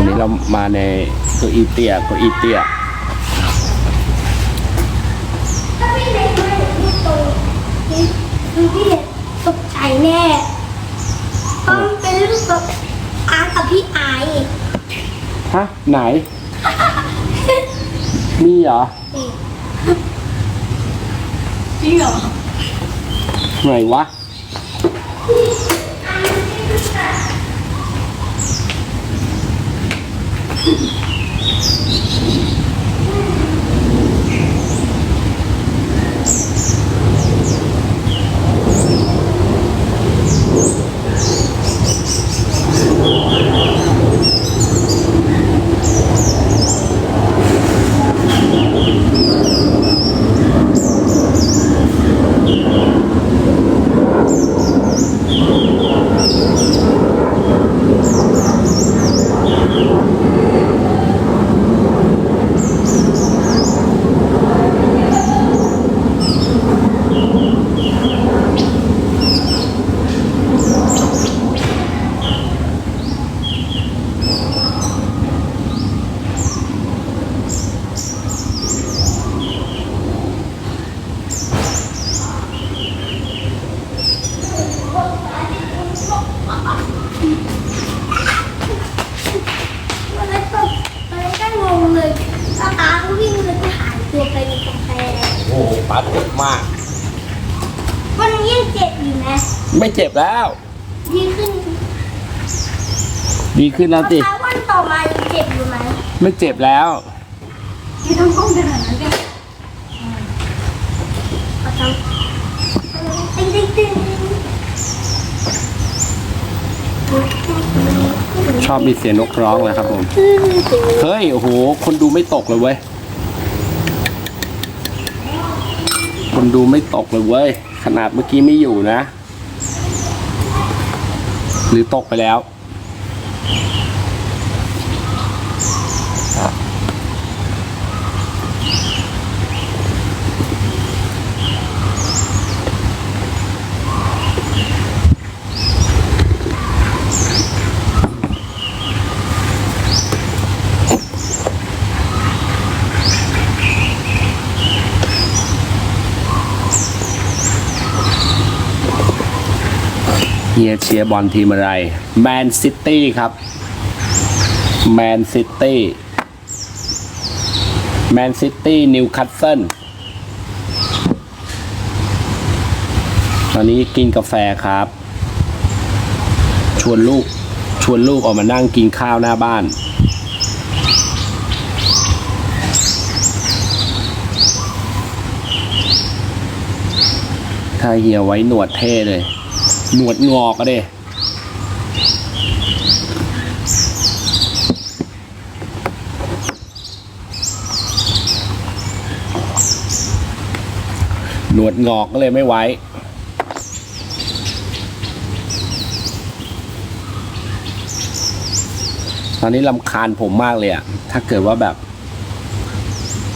วันนี้เรามาในเก้าอี้เตี้ยเก้าอี้เตี้ยถ้าพี่เล็กไม่ถึงพี่โตนี่คือพี่เล็กตกใจแน่เพราะมันเป็นรูปแบบอาร์ตกับพี่ไอซ์ฮะไหน มีเหรอจริงเหรอไหนวะ เจ็บแล้ว ดีขึ้นดีขึ้นแล้วติถ้าวันต่อมายังเจ็บอยู่ไหมไม่เจ็บแล้ว ที่ทำห้องขนาดนั้นเนี่ยเอาทำติ๊งติ๊งติ๊งชอบมีเสียงนกร้องเลยครับผม เฮ้ย โอ้โห คนดูไม่ตกเลยเว้ย คนดูไม่ตกเลยเว้ย ขนาดเมื่อกี้ไม่อยู่นะ หรือตกไปแล้ว ฮียเชียร์บอลทีมอะไร แมนซิตี้ครับ แมนซิตี้ แมนซิตี้ นิวคาสเซิล ตอนนี้กินกาแฟครับ ชวนลูก ชวนลูกออกมานั่งกินข้าวหน้าบ้านถ้าเฮียไว้หนวดเท่เลย หนวดงอกอะเด้หนวดงอกก็เลยไม่ไว้ ตอนนี้ลำคาญผมมากเลยอะถ้าเกิดว่าแบบ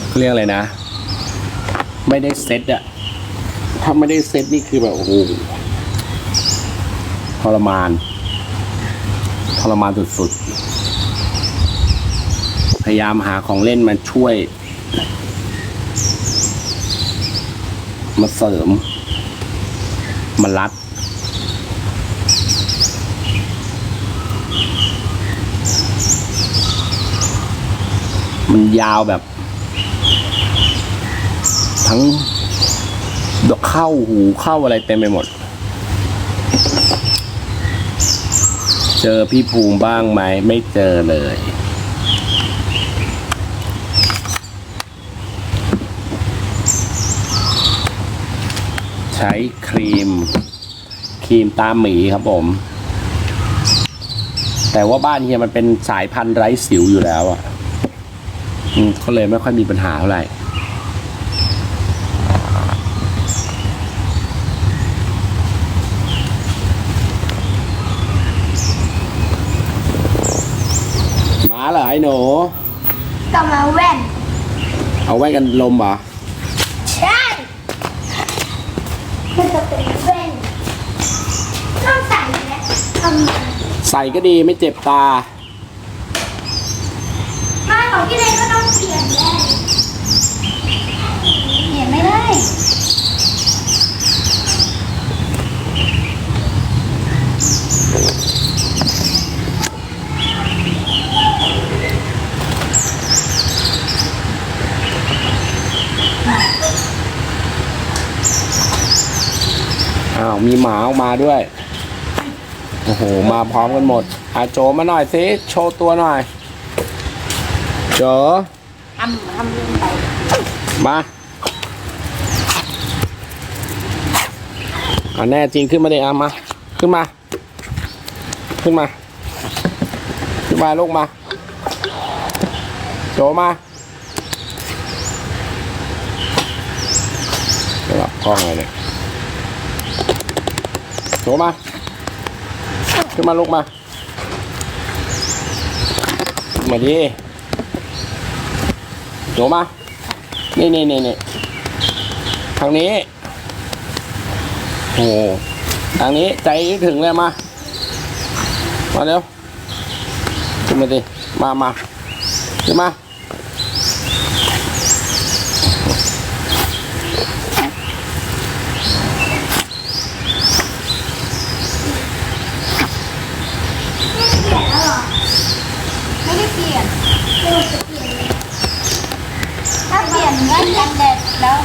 เขาเรียกอะไรนะ ไม่ได้เซ็ตอะถ้าไม่ได้เซ็ตนี่คือแบบโอ้โห ทรมาน ทรมานสุดๆ พยายามหาของเล่นมาช่วย มาเสริม มารัด มันยาวแบบ ทั้งดอกเข้าหูเข้าอะไรเต็มไปหมด เจอพี่ภูมิบ้างไหมไม่เจอเลย ใช้ครีม ครีมตามหมีครับผม แต่ว่าบ้านเฮียมันเป็นสายพันธุ์ไร้สิวอยู่แล้วอะอืมก็เลยไม่ค่อยมีปัญหาเท่าไหร่ เหรอไอ้หนูกำลังแว่น เอาไว้กันลมเหรอ ใช่มันจะเป็นแว่นต้องใส่แล้วทำไมใส่ก็ดีไม่เจ็บตาไม่ของพี่เล็กก็ต้องเปลี่ยนแน่เปลี่ยนไม่ได้ อ้าวมีหมาออกมาด้วย โอ้โห มาพร้อมกันหมดอาโจมาหน่อยสิโชว์ตัวหน่อย โจทำทำเรื่องไปมาเอาแน่จริงขึ้นมาเดี๋ยวมา ขึ้นมา ขึ้นมา ขึ้นมาลูกมา โจมาไปรับกล้องเลยเนี่ย โจมา ขึ้นมาลูกมา มาดิโจมา นี่นี่นี่นี่ทางนี้ โอ้ทางนี้ใจถึงเลยมา มาเร็ว ขึ้นมาดิ มามาขึ้นมา ไม่ได้เปลี่ยน เร็วจะเปลี่ยนเลย ถ้าเปลี่ยนแว่นกันแดดแล้ว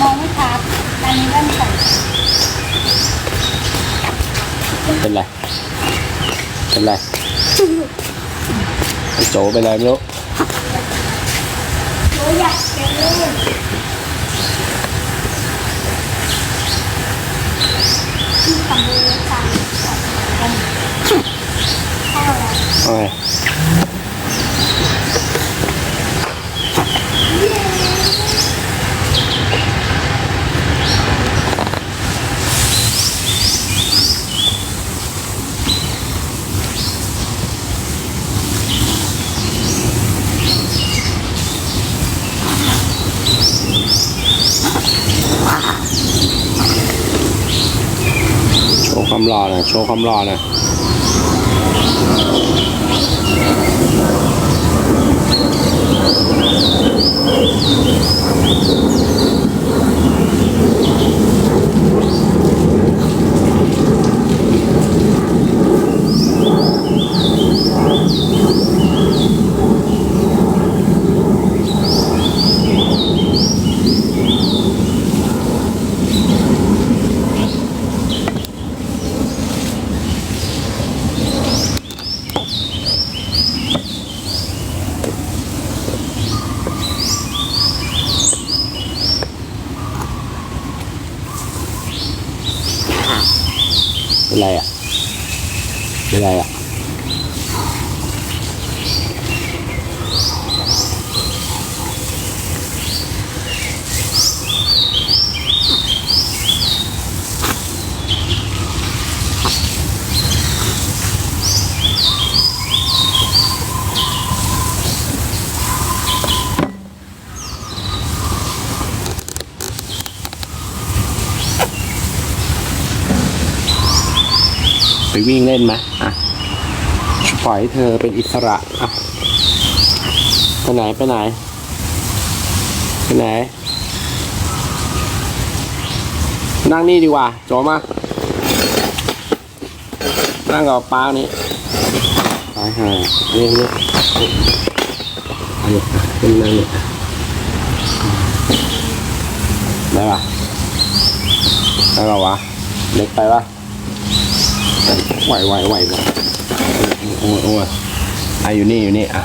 มองไม่ชัดอันนี้แว่นใส่เป็นไร เป็นไรไอ้โจเป็นไรไม่รู้หนูอยากจะเล่นที่กับมือสั่นเข้าแล้วเอาไง โชว์ความหล่อหน่อยโชว์ความหล่อหน่อย Thank you. อะไรอะเป็นไรอะ ไปวิ่งเล่นไหมอะปล่อยให้เธอเป็นอิสระอะไปไหนไปไหนไปไหน นั่งนี่ดีกว่าโจมา นั่งกับป้านี่ไปหาเรียกเรียกเอาเนี่ยขึ้นนั่งเนี่ยได้ปะได้ปะวะเล็กไปปะ ไหวไหวไหวไหวโอ้ยโอ้ยอะอยู่นี่อยู่นี่อะ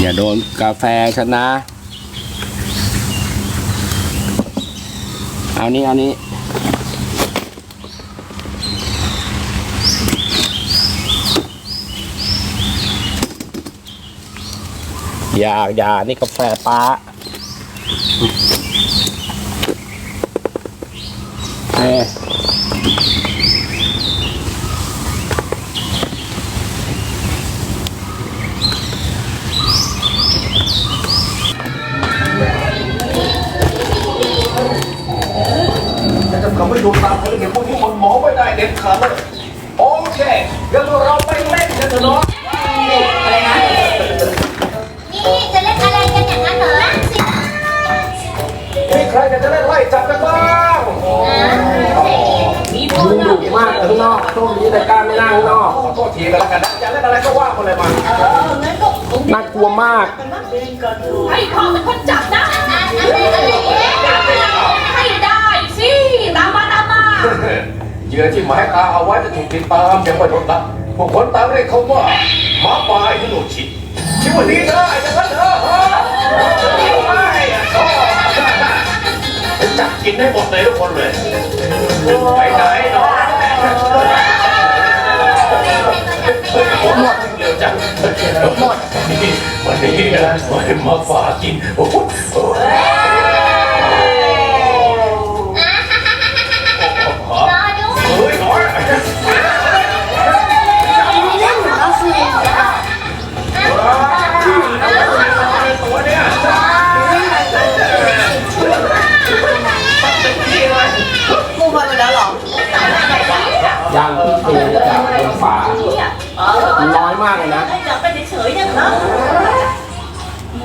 อย่าโดนกาแฟฉันนะ เอานี้เอานี้ อย่าอย่านี่กาแฟป้า เอ้ยก็ไม่ดูตามคนเห็นพวกนี้มันมอไม่ได้เด็ดขาดเลยโอเคงั้นเราไปเล่นกันเถอะเนาะ มีใครอยากจะเล่นไล่จับกันบ้างมีโบยุงนัดุมากเลยข้างนอกช่วงนี้แต่กล้ารไม่นั่งข้างนอกขอโทษทีกันแล้วกันนะอยากเล่นอะไรก็ว่ามาเลยมาเอองั้นก็คงน่ากลัวมากให้พ่อเป็นคนจับนะให้ได้สิตามมาตามมาเหยื่อที่หมายตาเอาไว้จะถูกติดตามอย่างไม่ลดละพวกคนตามเรียกเขาว่าหมาป่าฮิโนชิชื่อว่าดีได้อย่างนั้นเหรอฮะไม่ชอบจับ กินให้หมดเลยทุกคนเลยไปไหนเนาะหมดเร็วจังหมดวันนี้นะวันมาฝากกินโอ้โห ยังที่เทจากบนฝามันน้อยมากเลยนะให้จับไปเฉยๆเนี่ยนะ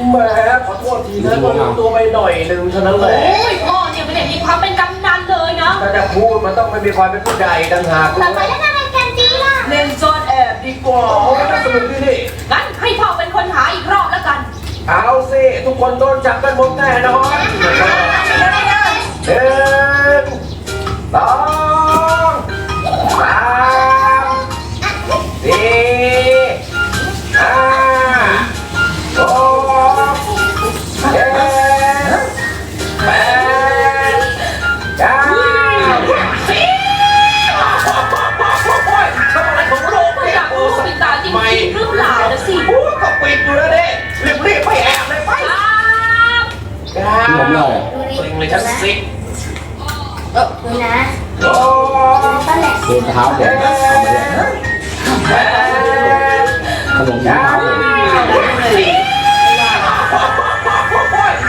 แหมขอโทษทีนะก็ลืมตัวไปหน่อยนึงเท่านั้นแหละโอ้ยพ่อเนี่ยไม่ได้มีความเป็นกำนันเลยนะถ้าจะพูดมันต้องไม่มีความเป็นผู้ใหญ่ดังหากต่ไปเล่นอะไรกันดีล่ะเล่นซ่อนแอบดีกว่าโอ้ยน่าสนุกดีนี่งั้นให้พ่อเป็นคนหาอีกรอบแล้วกัน เอาสิทุกคนโดนจับกันหมดแน่นอนหนึ่งสอง เดินเท้าผมเอาไปเลยแปดขนมเท้าผม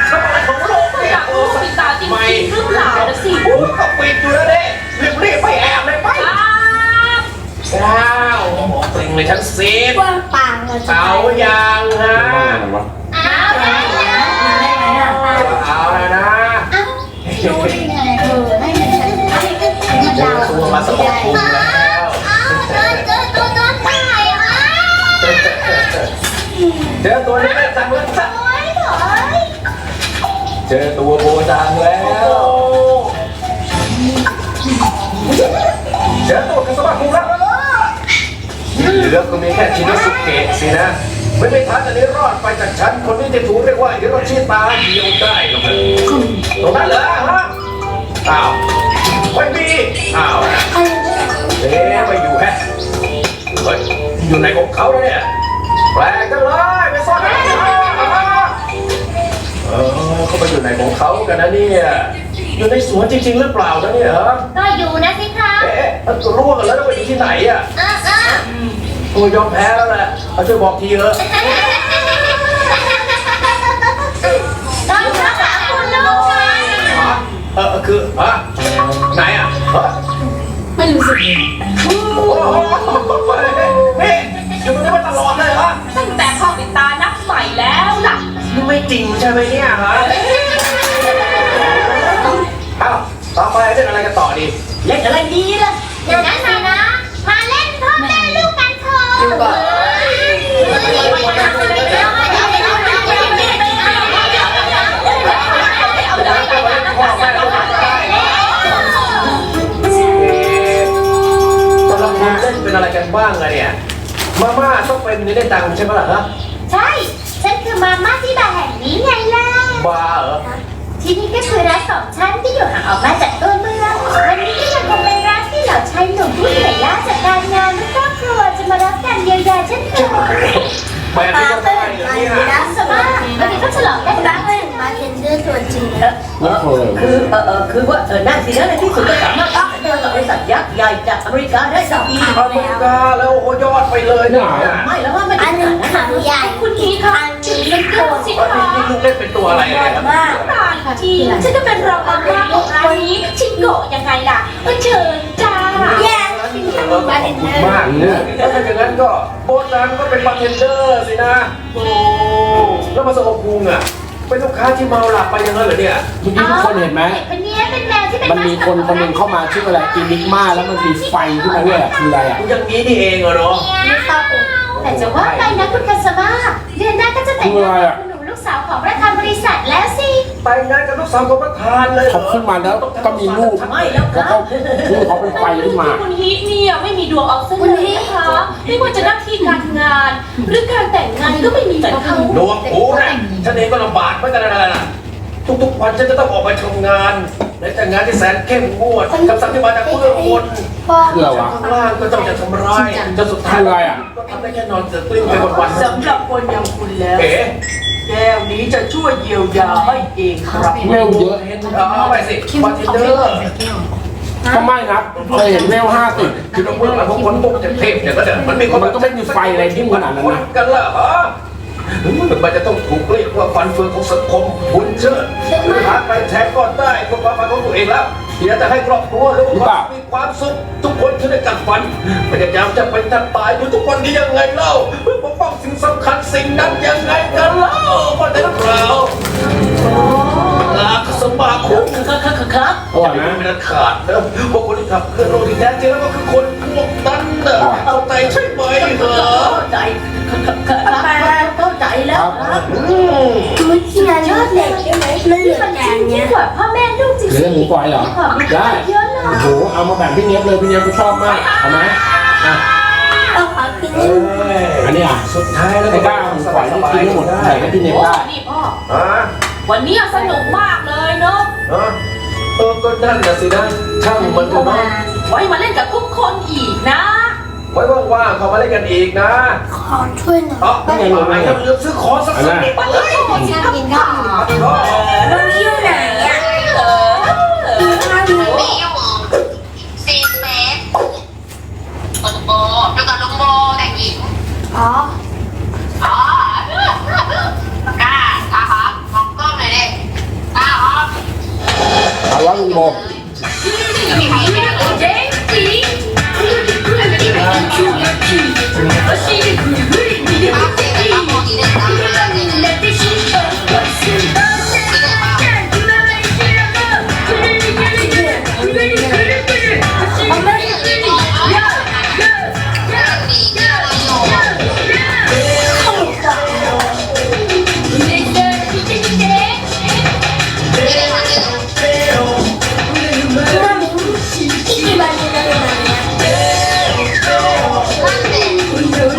ทำอะไรของโลกอเนี่ยากรู้ว่าปิดตาจริงๆหล่านะสิก็ปิดอยู่แล้วเด้รีบรีบไปแอบเลยไปว้าเล็งเลยชั้นสิบกว้างปางเลยเอายังฮะอ้าวได้แล้วเอาแล้วนะอ้าวรู้ได้ไง มาสมองคุมแล้วเจอตัวโดนตายอะเจอตัวนี้จังเลยจ้ะเจอตัวโบจังแล้ว เจอตัวกันสมัครคุมแล้วเหลือก็มีแค่ชินสุเกะสินะ ไม่ไม่ทันอันนี้รอดไปจากฉัน คนนี้จะถูกเรียกว่าฮิโราชิตาเดียวได้หรอกนะตรงนั้นเหรอฮะอ้าว ไม่มีอ้าวเอ๊ะไม่อยู่แฮะเฮ้ยอยู่ไหนของเขาเนี่ยแปลกจังเลยไปซ่อนไหนเออเขาไปอยู่ไหนของเขากันนะเนี่ยอยู่ในสวนจริง ๆ หรือเปล่านะเนี่ยฮะก็อยู่นะสิคะเอ๊ะมันร่วงแล้วแล้วไปอยู่ที่ไหนอะอะอะโอ้ยยอมแพ้แล้วแหละเอาช่วยบอกทีเถอะตอนรักษาคุณลูกไงเออคือฮะ รู้สึกโอ้โหนี่อยู่ตรงนี้มาตลอดเลยเหรอตั้งแต่พ่อปิดตานับใหม่แล้วล่ะนี่ไม่จริงใช่ไหมเนี่ยฮะเอ้าต่อไปเล่นอะไรกันต่อดี เล่นอะไรดีล่ะอย่างนั้นนะ บ้างอะเนี่ยมาม่าต้องเป็นในได้ตังค์ใช่ไหมล่ะฮะใช่ ฉันคือมาม่าที่บาร์แห่งนี้ไงล่ะ บาร์เหรอที่นี่ก็คือร้านของฉันที่อยู่ห่างออกมาจากตัวเมืองวันนี้ก็ยังคงเป็นร้านที่เหล่าชายหนุ่มที่เหนื่อยล้าจากการงานและครอบครัวจะมารับการเยียวยาเช่นเคยแบบนี้ก็ได้เหรอเนี่ยร้านสมาวันนี้ก็ฉลองได้ร้านเป็นมาเทนเดอร์ตัวจริงไม่เคยคือเออเออคือว่าเออนั่นสินะในที่สุดก็สามารถตั้ง ดียวกับบริษัทยักษ์ใหญ่จากอเมริกาได้สักปีอเมริกาแล้วโอยอดไปเลยไม่แล้วว่าไม่อันหนึ่งขาใหญ่คุณนี้ค่ะอันนี้เป็นโคสิคะลูกเล่นเป็นตัวอะไรกันครับต่างทีฉันก็เป็นรองอัลล่าของร้านนี้ชิงโกะยังไงล่ะก็เชิญจ้าแย่ชิกะขอบคุณมากเนี่ยถ้าอย่างนั้นก็โบนันก็เป็นบาร์เทนเดอร์สินะโอ้แล้วมาสอบภูมิอะ เป็นลูกค้าที่เมาหลับไปอย่างนั้นเหรอเนี่ย เมื่อกี้ทุกคนเห็นไหม เป็นเนี้ยเป็นแมวที่เป็นมันมีคนคนหนึ่งเข้ามาชื่ออะไรอินิกมาแล้วมันมีไฟขึ้นมาด้วยอะคืออะไรอะ อย่างนี้นี่เองเหรอเนาะแต่จะว่าไปนะคุณคาสมาเดือนหน้าก็จะแต่งงานกับคุณหนูลูกสาวของประธานบริษัทแล้ว สิไปงานกับลูกสาวของประธานเลยเหรอเขาขึ้นมาแล้วก็มีลูกไม่แล้วคแล้วรัก็บลูกเขาเป็นไฟขึ้นมา คุณฮิเนี่ยไม่มีดวงเอาซะเลยนะคะไม่ว่าจะหน้าที่การงาน หรือการแต่งงานก็ไม่มีเหมือนเขาดวงกูนะฉันเองก็ลำบากเหมือนกันนะทุกๆวันฉันจะต้องออกไปทำงานในแต่งงานที่แสนเข้มงวดคำสั่งที่มาจากเบื้องบนพ่อคืออะไรวะ ข้างล่างก็ต้องจะทำร้ายจนสุดท้ายคืออะไรอะ ก็ทำได้แค่นอนเสือกลิ้งไปวันๆสำหรับคนอย่างคุณแล้ว เอ๋ แก้วนี้จะช่วยเยียวยาให้เองครับเวลเยอะเอาไปสิบาร์เทนเดอร์ก็ไม่ครับเคยเห็นเวลห้าสิบคือเราเมื่อไหร่พวกคนพวกเทพเนี่ยก็เนี่ยมันมีคนมันก็ไม่มีไฟอะไรที่ขนาดนั้นนะกันล่ะฮะมันจะต้องถูกเรียกว่าฟันเฟืองของสังคมคุณเชิดหรือหาใครแทนก็ได้เพื่อความฝันของตัวเองแล้ว เดี๋ยวจะให้ครอบครัวหรือว่ามีความสุขทุกคนจะได้กัดฟันพยายามจะเป็นจะตายอยู่ทุกวันนี้ยังไงเล่าเพื่อปกป้องสิ่งสำคัญสิ่งนั้นยังไงกันเล่าก็ได้หรือเปล่าลาสมาคมครับครับครับอร่อยไหมไม่ได้ขาดนะว่าคนที่ขับเคลื่อนโลกที่แท้จริงแล้วก็คือคนพวกนั้นน่ะเอาใจใช่ไหมเหรอเข้าใจครับเข้าใจแล้วครับอืมมันที่งานยอดเด็กใช่ไหมมันเหลือมันแต่จริงเนี้ยิ่ยงกว่าพ่อแม่ลูกจริงหรือเรื่องหมูฝอยเหรอมีความรู้ได้ เยอะเลยโอ้โห เอามาแบ่งพี่เนี้ยบเลยพี่เนี้ยบก็ชอบมาก เอาไหมอะเอาขอกินเอ้นี่ยอันนี้อะสุดท้ายแล้วไอ้ก้าเอาหมูฝอยที่กินไม่หมดใส่ให้พี่เนี้ยบโอ้ได้นี่พ่ออะวันนี้สนุกมากเลยเนาะอะเออก็นั่นน่ะสินะช่างมันเถอะเนาะไว้มาเล่นกับทุกคนอีกนะ ไว้ว่างๆเขามาเล่นกันอีกนะขอช่วยหน่อยอ๋อไม่ไงไม่ไงลืมซื้อของสักสักนิดเลยโอ้ยกินข้าวก็มันอยู่ไหนอะ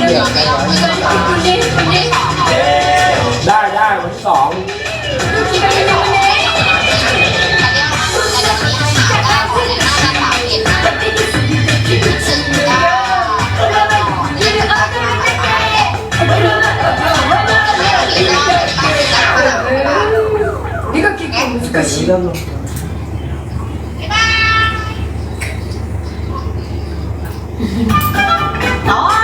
เดี๋ยวไปเอาเพื่อนมาคนที่สองได้ได้วันที่สองอันนี้อันนี้ใ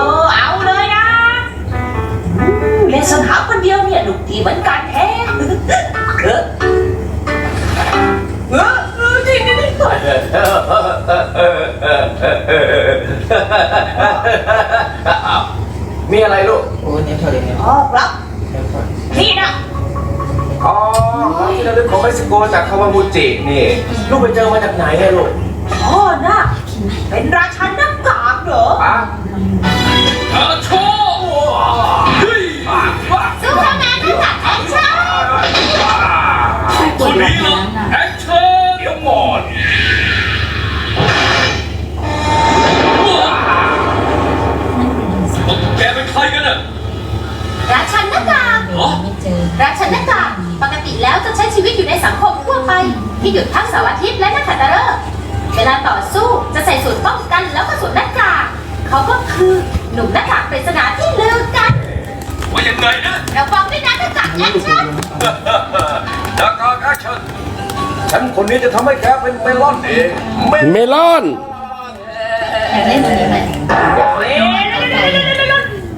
อเอาเลยนะเล่นสนามคนเดียวเนี่ยลูกดีเหมือนกันแท้เออเออเออจริงจริงมีอะไรลูกอ๋อครับนี่นะอ๋อที่ระลึกของเม็กซิโกจากคาวามูจินี่ ลูกไปเจอมาจากไหนเนี่ยลูกพ่อน่ะเป็นราชันหน้ากากเหรอ คนนี้เหรอแอคชั่นเดี๋ยวก่อนแกเป็นใครกันน่ะราชันหน้ากากเหรอราชันหน้ากากปกติแล้วจะใช้ชีวิตอยู่ในสังคมทั่วไป ที่หยุดพักเสาร์อาทิตย์และนักขัตฤกษ์เวลาต่อสู้จะใส่สูทป้องกันแล้วก็สวมหน้ากากเขาก็คือหนุ่มหน้ากากปริศนาที่ลือกัน ว่ายังไงนะเราฟังด้วยนะหน้ากากแอคชั่นดักการ แอคชั่นฉันคนนี้จะทำให้แกเป็นเมลอนเองเมเมลอน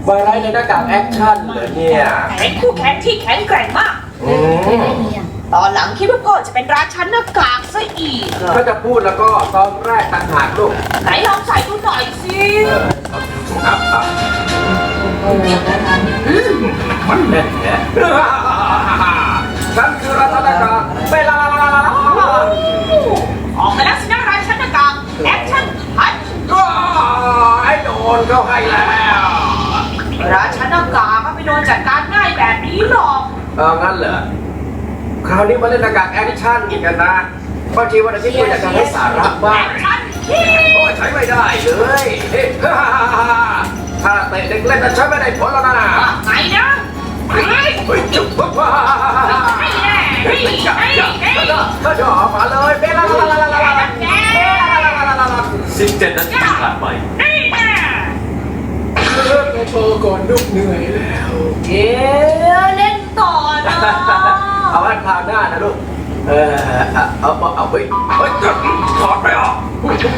ไวไลท์ในหน้ากากแอคชั่นเหรอเนี่ยเป็นคู่แข่งที่แข็งแกร่งมาก อืมตอนหลังคิดว่าพ่อจะเป็นราชันหน้ากากซะอีกอะถ้าจะพูดแล้วก็ตอนแรกต่างหากลูกไหนลองใส่ดูหน่อยสิเออครับครับมันแน่นแท้ฉันคือรัตนากาเวลา ออกมาแล้วสินะราชันหน้ากากแอคชั่นพัน ไอ้โด นเขาให้แล้วราชันหน้ากากก็ไม่โดนจัดการง่ายแบบนี้หรอก เอองั้นเหรอ คราวนี้มาเล่นหน้ากากแอคชั่นอีกกันนะบางทีวันอาทิตย์ก็อยากจะให้สาระบ้างชันที่โอ้ยใช้ไม่ได้เลยเฮ้ยฮ่าฮ่าฮ่าฮ่าถ้าเตะเด็กเล่นจะใช้ไม่ได้ผลแล้วนะว่าไงนะเฮ้ยเฮ้ยจุ๊บว้าฮ่าฮ่าฮ่าฮ่าไม่แน่เฮ้ยจ้าเฮ้ยจ้าเฮ้ยจ้าก็จะออกมาเลยเบลาลาลาลาลาลาลาแกสิบเจ็ดนาทีผ่านไปนี่แน่เลิก ไปโตก่อนลูกเหนื่อยแล้วเอ๊ะเล่นต่อนะเอาไว้คราวหน้านะลูก เออเอาเอาเอาเอาไปเฮ้ยถอดไปออก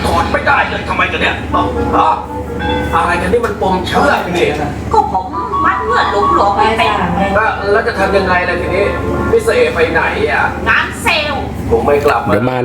ถอดไม่ได้เลยทำไมกันเนี่ยเอาเอาอะไรกันนี่มันปมเชือกนี่ก็ผมมัดเงื่อนหลวมๆไปเป็นแล้วแล้วจะทำยังไงล่ะทีนี้พี่เสไปไหนอะงานเซลล์ผมไม่กลับมาเดี๋ยวมา